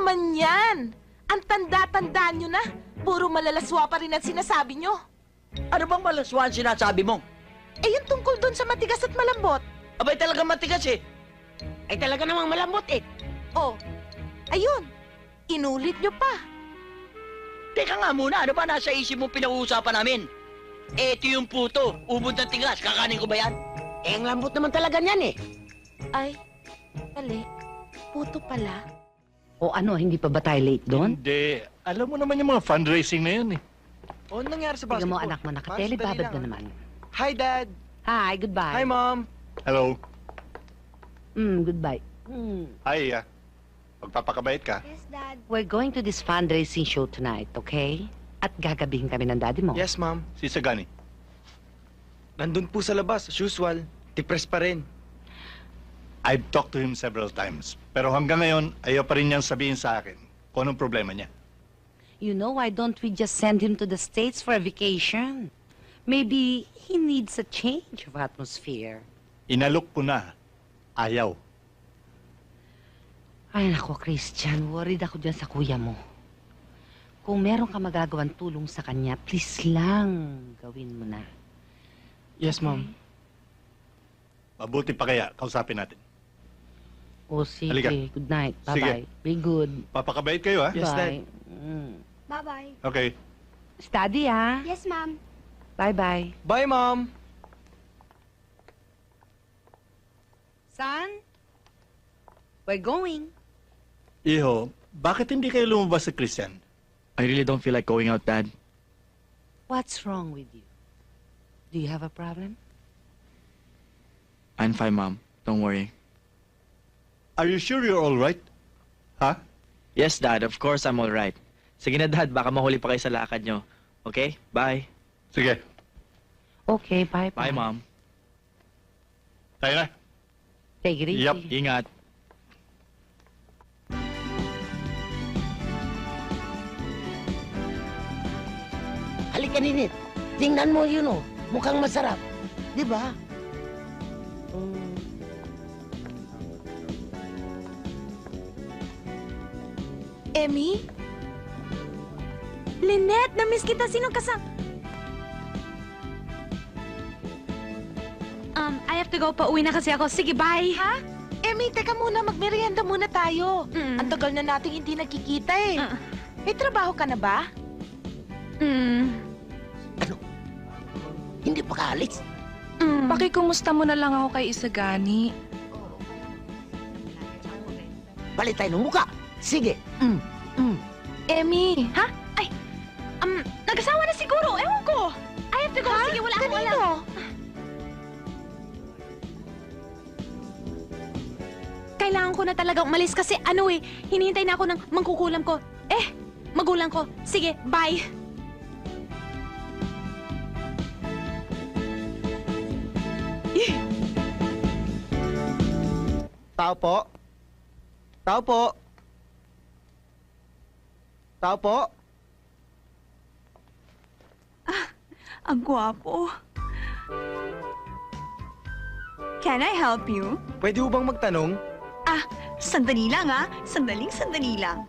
naman yan? Ang tanda-tanda nyo na. Puro malalaswa pa rin ang sinasabi nyo. Ano bang malaswan sinasabi mo? Eh, yung tungkol doon sa matigas at malambot. Abay talaga matigas eh. Ay talaga namang malambot eh. Oh, ayun. Inulit nyo pa. Teka nga muna, ano ba nasa isip mo pinag-uusapan namin? Eto yung puto, ubod ng tigas, kakanin ko ba yan? Eh, ang lambot naman talaga niyan eh. Ay, mali. Puto pala. O ano, hindi pa ba tayo late doon? Hindi. Alam mo naman yung mga fundraising na yun eh. O, ano nangyari sa basketball? mo anak mo, nakatelebabad na naman. Hi, Dad. Hi, goodbye. Hi, Mom. Hello. Mm, goodbye. Mm. Hi, ah. Magpapakabait ka. We're going to this fundraising show tonight, okay? At gagabihin kami ng daddy mo. Yes, Mom. Si Sagani. Nandun po sa labas, as usual. Depressed pa rin. I've talked to him several times. Pero hanggang ngayon, ayaw pa rin niyang sabihin sa akin kung anong problema niya. You know, why don't we just send him to the States for a vacation? Maybe he needs a change of atmosphere. Inalok ko na. Ayaw. Ay, nako, Christian, worried ako dyan sa kuya mo. Kung meron ka magagawang tulong sa kanya, please lang, gawin mo na. Yes, Mom. Mabuti pa kaya, kausapin natin. O sige, Halika. good night. Sige. Bye-bye. Be good. Papakabait kayo, ha? Yes, Bye. Mm. Bye-bye. Okay. Study, ah. Yes, ma'am. Bye-bye. Bye, Mom. Son? We're going. Iho, bakit hindi kayo lumabas sa Christian? I really don't feel like going out, Dad. What's wrong with you? Do you have a problem? I'm fine, Mom. Don't worry. Are you sure you're all right? Ha? Yes, Dad. Of course, I'm all right. Sige na, Dad. Baka mahuli pa kayo sa lakad nyo. Okay? Bye. Sige, Okay, bye-bye. Bye, Mom. tayo na. Take it easy. Yup. Ingat. Halika, Ninit. Tingnan mo yun oh. Mukhang masarap. Di ba? Mm. Emmy? Lynette, na-miss kita. Sinong kasang... Um, I have to go. Pauwi na kasi ako. Sige, bye. Ha? Emmy, teka muna. Magmerienda muna tayo. Mm. Ang tagal na nating hindi nagkikita eh. Ah. May trabaho ka na ba? Mm. Hindi pa kaalis. Mm. Pakikumusta mo na lang ako kay Isagani. Palit tayo ng muka. Sige. Mm. Mm. Emmy. Ha? Ay, um, nag-asawa na siguro. Ewan ko. I have to go. Sige, wala akong wala. Kanino? Kailangan ko na talaga umalis kasi ano eh, hinihintay na ako ng mangkukulam ko. Eh, magulang ko. Sige, bye. Tao po. Tao po. Tao po. Ang gwapo. Can I help you? Pwede ho bang magtanong? Sandali lang ah. Sandaling sandali lang.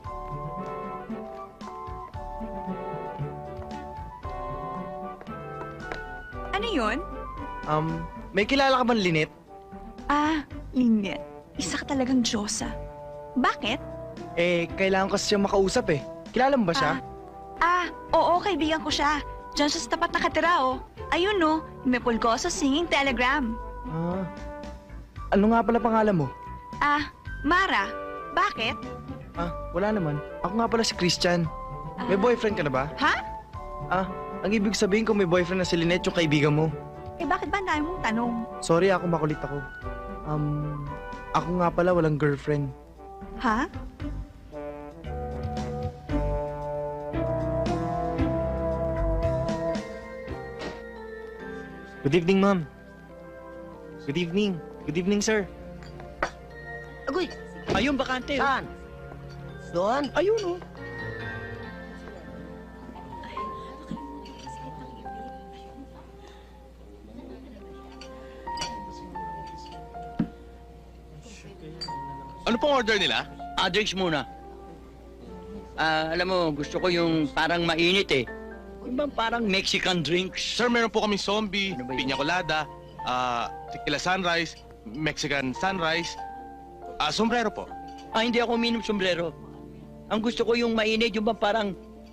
Ano yun? Um, may kilala ka bang Linit? Ah, Linet. Isa ka talagang Diyosa. Bakit? Eh, kailangan ko siya makausap eh. Kilala mo ba siya? Ah, oo, kaibigan ko siya. Diyan siya sa tapat nakatira, oh. Ayun, no. May pulgoso singing telegram. Ah. Ano nga pala pangalan mo? Ah, Mara. Bakit? Ah, wala naman. Ako nga pala si Christian. May Ah, boyfriend ka na ba? Ha? Ah, ang ibig sabihin kung may boyfriend na si Lynette yung kaibigan mo. Eh, bakit ba ang dami mong tanong? Sorry ako makulit ako. Um, ako nga pala walang girlfriend. Ha? Good evening, ma'am. Good evening. Good evening, sir. Agoy, Ayun, bakante. oh. saan? Doon? Ayun, oh. Ano pong order nila? Ah, drinks muna. Ah, alam mo, gusto ko yung parang mainit eh. Yung bang parang Mexican drinks? Sir, meron po kami zombie, Ano ba yun? piña colada, ah, tequila sunrise, Mexican sunrise, ah, sombrero po. Ah, hindi ako uminom sombrero. Ang gusto ko yung mainit, yung bang parang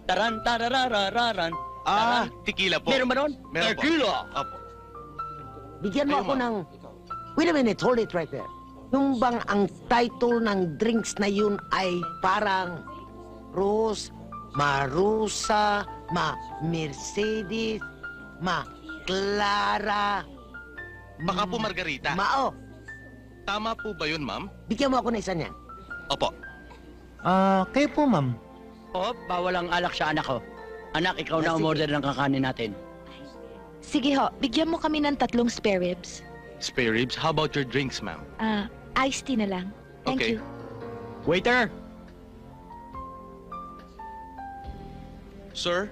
taran tarararararan. Ah, tequila po. Meron ba nun? Meron po. Tequila. Opo. Bigyan mo Ayun, ako ma'am. ng... Wait a minute, hold it right there. Yung bang ang title ng drinks na yun ay parang Rose, Marusa, Ma Mercedes, Ma Clara, Baka po margarita. Mao. Tama po ba yun, ma'am? Bigyan mo ako ng isa niyan. Opo. Ah, kayo po, ma'am. Oh, bawal ang alak sa anak ko. Anak, ikaw na Ah, sige. umorder ng kakanin natin. Sige ho, bigyan mo kami ng tatlong spare ribs. Spare ribs, how about your drinks, ma'am? Ah, iced tea na lang. Thank Okay. you. Waiter! Sir?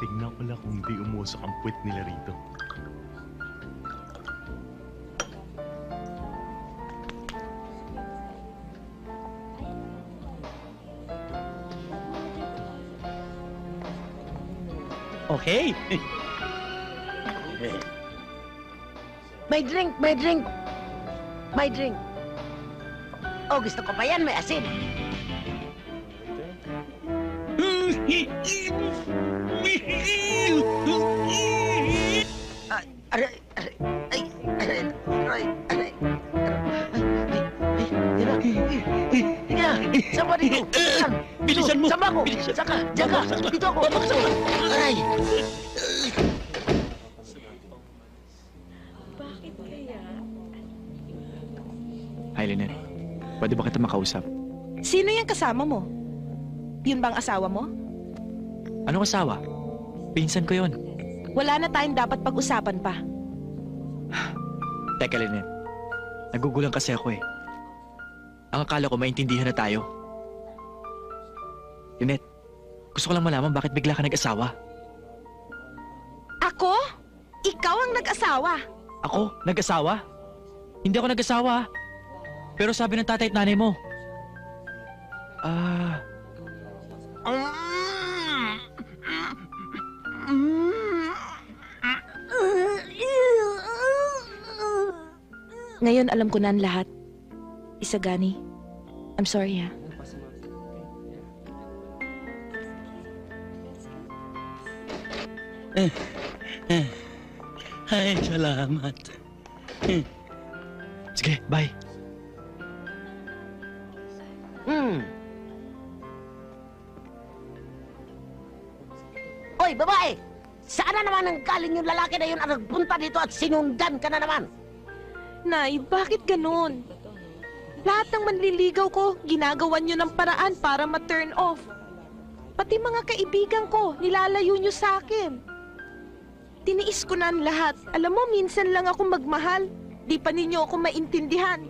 Tignan ko lang kung di umusok ang puwit nila rito. Okay. May drink, may drink. May drink. Oh, gusto ko pa yan, may asin. Ah, aray, aray, ay, aray, aray, aray. Na, sama dito. Saan? Bilisan mo. Sama ko. Saka, ka. Dito ako. Aray. Hi, Lynette. Pwede ba kita makausap? Sino yung kasama mo? Yun bang asawa mo? Anong asawa? Pinsan ko yon. Wala na tayong dapat pag-usapan pa. Teka, Lynette. Nagugulang kasi ako eh. Ang akala ko maintindihan na tayo. Lynette, gusto ko lang malaman bakit bigla ka nag-asawa. Ako? Ikaw ang nag-asawa. Ako? Nag-asawa? Hindi ako nag-asawa. Pero sabi ng tatay at nanay mo. Ah, Ngayon alam ko na ang lahat. Isagani. I'm sorry ha. Ay, salamat. sige, bye. Hmm. Oy, babae! Saan na naman ang galing yung lalaki na yun ang nagpunta dito at sinundan ka na naman? Nay, bakit ganun? Lahat ng manliligaw ko, ginagawan nyo ng paraan para ma-turn off. Pati mga kaibigan ko, nilalayo nyo sa akin. Tiniis ko na ang lahat. Alam mo, minsan lang ako magmahal. Di pa ninyo ako maintindihan.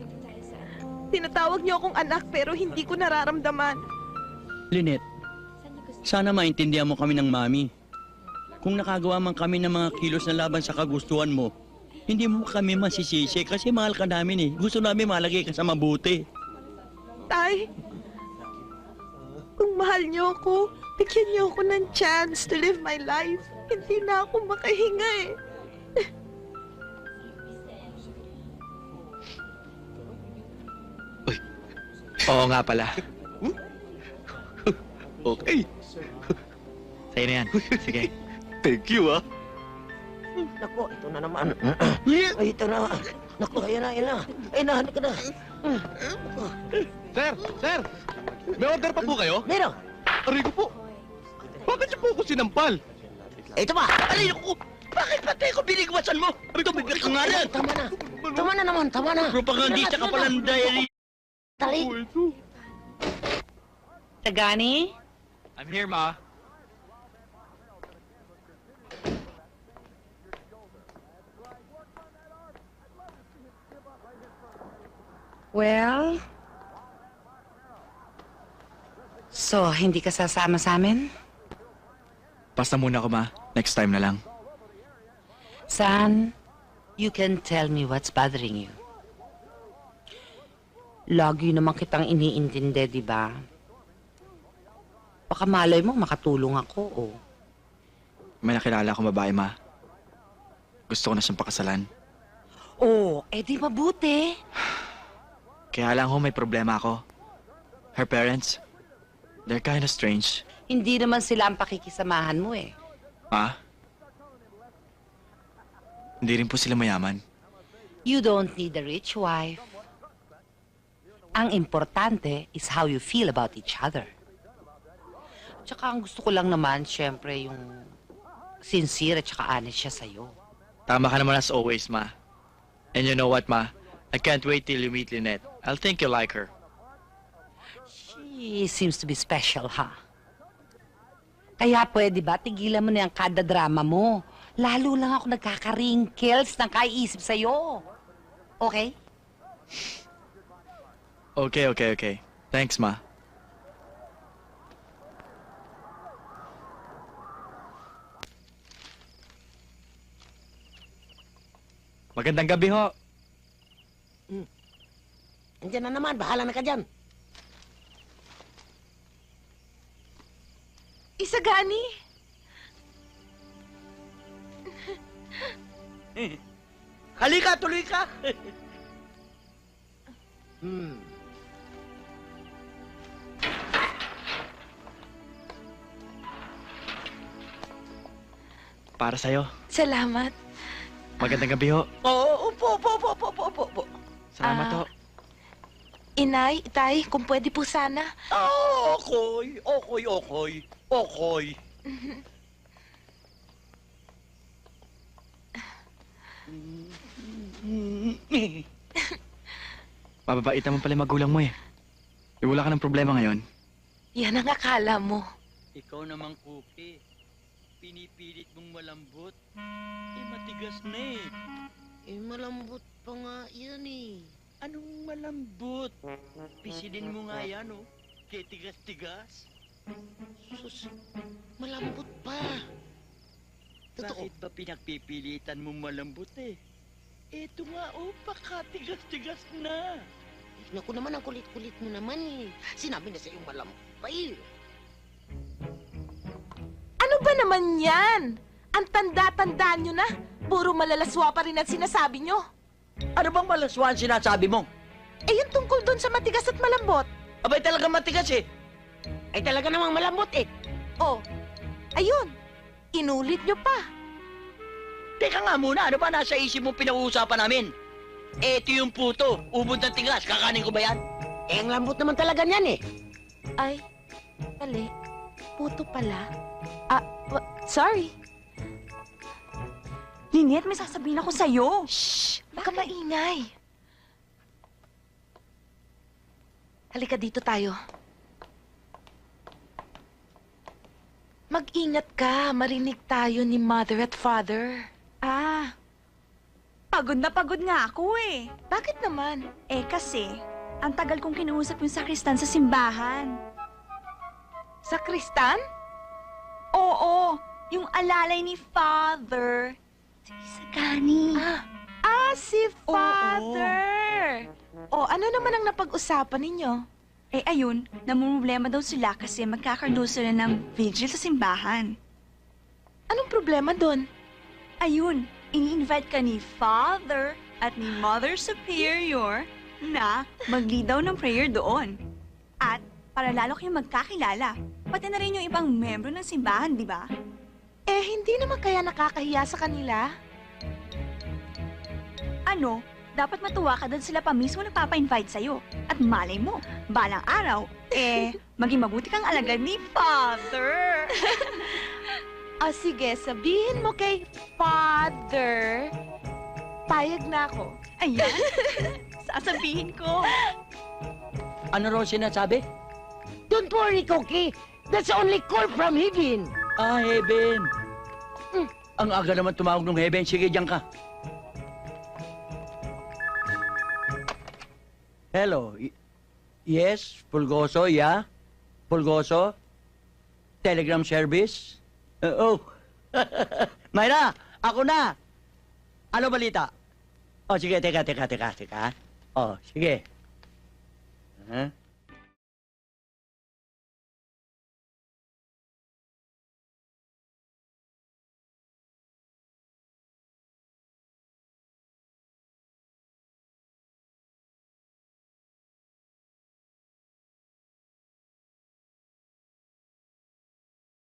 Tinatawag nyo akong anak pero hindi ko nararamdaman. Lynette, sana maintindihan mo kami ng mami. Kung nakagawa man kami ng mga kilos na laban sa kagustuhan mo, hindi mo kami masisisi kasi mahal ka namin eh. Gusto namin malagay ka sa mabuti. Tay, kung mahal niyo ako, bigyan niyo ako ng chance to live my life. Hindi na ako makahinga eh. Oo nga pala. Okay. Sa'yo na yan. Sige. Thank you, ah. Naku, ito na naman. Ay, ito na. Naku, ayan na, ayan na. Ay, na, ka na. Sir, sir! May order pa po kayo? Meron. Aray ko po. Bakit niyo po ako sinampal? Ito ba? Alay ko! Bakit pati ko binigwasan mo? Ito, bigla ka nga rin! Tama na. Tama na naman, tama na. Propagandista ka pala ng diary. Tali. Sagani? I'm here, Ma. Well... So, hindi ka sasama sa amin? Basta muna ako, ma. Next time na lang. San, you can tell me what's bothering you. Lagi naman kitang iniintindi, di ba? Baka malay mo makatulong ako, oh. May nakilala akong babae, ma. Gusto ko na siyang pakasalan. Oh, edi mabuti. Kaya lang ho, may problema ako. Her parents, they're kind of strange. Hindi naman sila ang pakikisamahan mo, eh. Ma? Hindi rin po sila mayaman. You don't need a rich wife. Ang importante is how you feel about each other. Tsaka ang gusto ko lang naman, syempre, yung sincere at tsaka honest siya sa'yo. Tama ka naman as always, ma. And you know what, ma? I can't wait till you meet Lynette. I'll think you like her. She seems to be special, ha? Kaya pwede ba, tigilan mo na yung kada drama mo. Lalo lang ako nagkaka-wrinkles ng kaiisip sa'yo. Okay? Okay, okay, okay. Thanks, ma. Magandang gabi ho. Andiyan na naman, bahala na ka dyan. Isagani? Halika, tuloy ka! Hmm. Para sa'yo. Salamat. Magandang gabi ho. Oo, upo, upo, upo, upo, upo, upo. Salamat Ah. ho. Inay, itay, kung pwede po sana. Ah, okoy, okoy, okoy, okoy. Mababait naman pala yung magulang mo eh. Eh, wala ka ng problema ngayon. Yan ang akala mo. Ikaw naman, Cookie. Pinipilit mong malambot. Eh, matigas na eh. Eh, malambot pa nga yan eh. Anong malambot? Pisilin mo nga yan, oh. Kaya tigas-tigas. Sus, malambot pa. Totoo. Bakit ba pinagpipilitan mong malambot eh? Eto nga, oh, pakatigas-tigas na. Eh, Naku naman, ang kulit-kulit mo naman eh. Sinabi na sa'yo malambot pa eh. Ano ba naman yan? Ang tanda-tanda nyo na. Puro malalaswa pa rin ang sinasabi nyo. Ano bang malaswa ang sinasabi mo? Eh, yung tungkol doon sa matigas at malambot. Abay talaga matigas eh. Ay talaga namang malambot eh. Oh, ayun. Inulit nyo pa. Teka nga muna, ano ba nasa isip mo pinag-uusapan namin? Eto yung puto, ubod ng tigas, kakanin ko ba yan? Eh, ang lambot naman talaga niyan eh. Ay, mali. Puto pala. Ah, wa- sorry. Lynette, may sasabihin ako sa'yo. Shh! Huwag ka maingay. Halika dito tayo. Mag-ingat ka. Marinig tayo ni mother at father. Ah, pagod na pagod nga ako eh. Bakit naman? Eh kasi, ang tagal kong kinuusap yung sakristan sa simbahan. Sa Kristan? Oo, yung alalay ni Father. Si Isagani. Ah, ah si father. Oh, ano naman ang napag-usapan ninyo? Eh ayun, namumroblema daw sila kasi magkakaroon sila ng vigil sa simbahan. Anong problema doon? Ayun, ini-invite ka ni Father at ni Mother Superior na mag-lead daw ng prayer doon. At para lalo kayong magkakilala, pati na rin yung ibang membro ng simbahan, di ba? Eh, hindi naman kaya nakakahiya sa kanila? Ano, dapat matuwa ka doon sila pa mismo nagpapa-invite sa'yo. At malay mo, balang araw, eh, maging mabuti kang alagad ni Father. Ah, sige, sabihin mo kay father. Payag na ako. Ayan, sasabihin ko. Ano raw sinasabi? Don't worry, Cookie. That's only call from heaven. Ah, Heaven. Ang aga naman tumawag ng Heaven. Sige, diyan ka. Hello. Yes, Pulgoso, yeah? Pulgoso? Telegram service? Uh, oh. Mayra, ako na. Ano balita? Oh, sige, teka, teka, teka, teka. Oh, sige. Huh?